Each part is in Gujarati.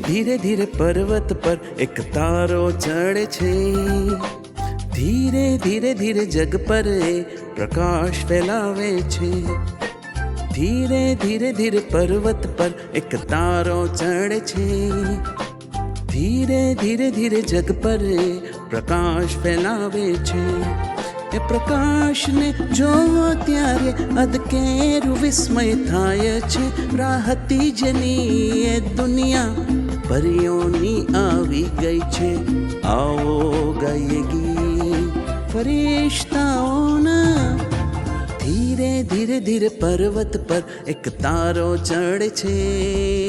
ધીરે ધીરે પર્વત પર એક તારો ચડે છે. ધીરે ધીરે ધીરે જગ પર એ પ્રકાશ ફેલાવે છે. ધીરે ધીરે ધીરે પર્વત પર એક તારો ચડે છે. ધીરે ધીરે ધીરે જગ પર એ પ્રકાશ ફેલાવે છે. એ પ્રકાશને જોવો ત્યારે અદકેરું વિસ્મય થાય છે. રાહતી જની એ દુનિયા પરીઓની આવી ગઈ છે. આવો ગીત. ફરિશ્તાઓના ધીરે ધીરે ધીરે પર્વત પર એક તારો ચડે છે.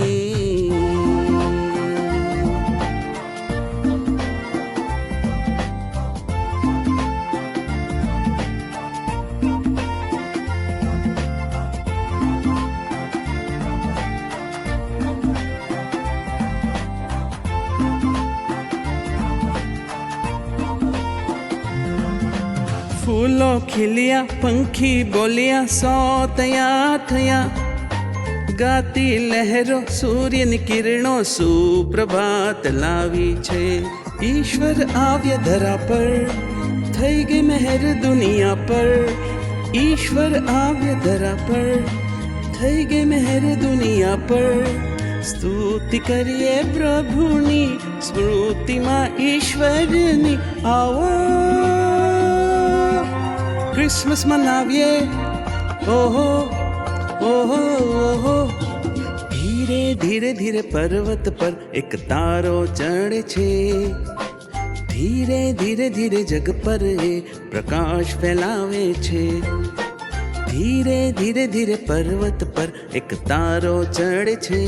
ફૂલો ખીલ્યા, પંખી બોલ્યા, સો તૈયાર થયા. ગાતી લહેરો, સૂર્યની કિરણો સુપ્રભાત લાવી છે. ઈશ્વર આવ્ય ધરા પર, થઈ ગઈ મહેર દુનિયા પર. ઈશ્વર આવ્ય ધરા પર, થઈ ગઈ મહેર દુનિયા પર. સ્તુતિ કરીએ પ્રભુની, સ્મૃતિમાં ઈશ્વરની આવો. ક્રિસમસ મનાવીએ ઓહો ઓહો ઓહો ધીરે ધીરે ધીરે પર્વત પર એક તારો ચડે છે ધીરે ધીરે ધીરે જગ પર એ પ્રકાશ ફેલાવે છે ધીરે ધીરે ધીરે પર્વત પર એક તારો ચડે છે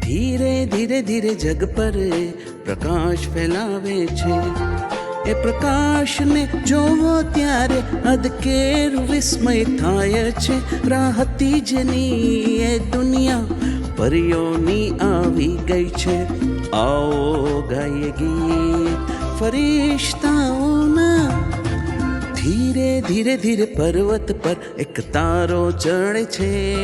ધીરે ધીરે ધીરે જગ પર પ્રકાશ ફેલાવે છે એ પ્રકાશને જોવો ત્યારે અદકેરું વિસ્મય થાય છે. રાહતી જની એ દુનિયા પરીઓની આવી ગઈ છે. આવો ગાય ગીત. ફરિશ્તાઓના ધીરે ધીરે ધીરે પર્વત પર એક તારો ચડે છે.